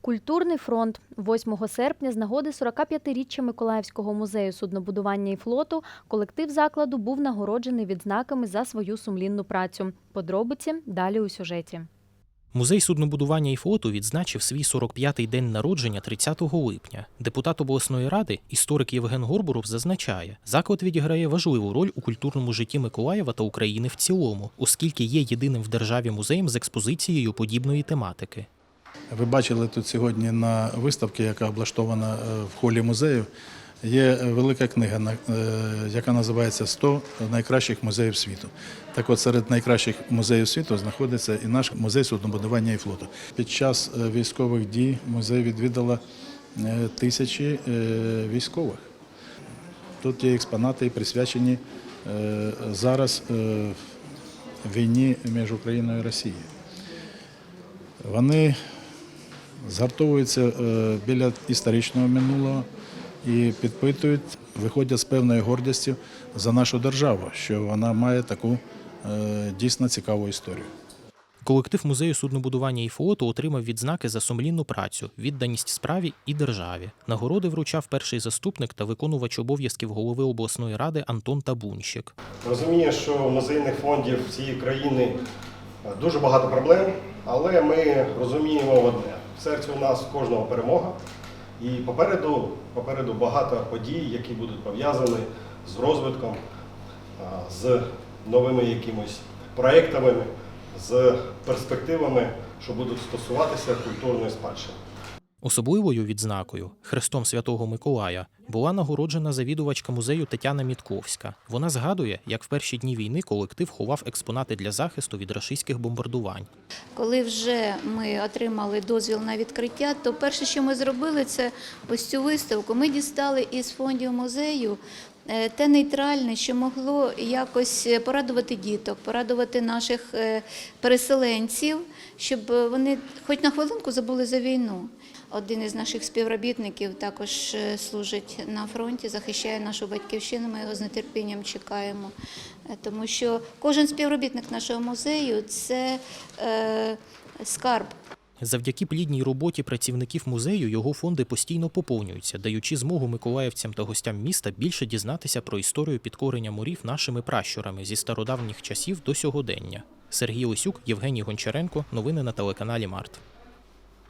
Культурний фронт 8 серпня з нагоди 45-річчя Миколаївського музею суднобудування і флоту колектив закладу був нагороджений відзнаками за свою сумлінну працю. Подробиці далі у сюжеті. Музей суднобудування і флоту відзначив свій 45-й день народження 30 липня. Депутат обласної ради, історик Євген Горбуров, зазначає, заклад відіграє важливу роль у культурному житті Миколаєва та України в цілому, оскільки є єдиним в державі музеєм з експозицією подібної тематики. Ви бачили тут сьогодні на виставці, яка облаштована е, в холі музею. Є велика книга, е, яка називається «100 найкращих музеїв світу. Так от серед найкращих музеїв світу знаходиться і наш музей суднобудування і флоту. Під час е, військових дій музей відвідало е, тисячі е, військових. Тут є експонати, присвячені е, зараз е, війні між Україною і Росією. Вони згартовуються е, біля історичного минулого і підпитують, виходять з певною гордістю за нашу державу, що вона має таку е, дійсно цікаву історію. Колектив музею суднобудування і флоту отримав відзнаки за сумлінну працю, відданість справі і державі. Нагороди вручав перший заступник та виконувач обов'язків голови обласної ради Антон Табунщик. Розумію, що музейних фондів цієї країни дуже багато проблем, але ми розуміємо одне: в серці у нас кожного перемога, і попереду, попереду багато подій, які будуть пов'язані з розвитком, з новими якимось проектами, з перспективами, що будуть стосуватися культурної спадщини. Особливою відзнакою Хрестом Святого Миколая була нагороджена завідувачка музею Тетяна Мітковська. Вона згадує, як в перші дні війни колектив ховав експонати для захисту від рашистських бомбардувань. Коли вже ми отримали дозвіл на відкриття, то перше, що ми зробили, це ось цю виставку. Ми дістали із фондів музею е, те нейтральне, що могло якось порадувати діток, порадувати наших е, переселенців, щоб вони хоч на хвилинку забули за війну. Один із наших співробітників також е, служить на фронті, захищає нашу батьківщину. Ми його з нетерпінням чекаємо, Е, тому що кожен співробітник нашого музею це е, скарб. Завдяки плідній роботі працівників музею його фонди постійно поповнюються, даючи змогу миколаївцям та гостям міста більше дізнатися про історію підкорення морів нашими пращурами зі стародавніх часів до сьогодення. Сергій Лисюк, Євгеній Гончаренко. Новини на телеканалі Март.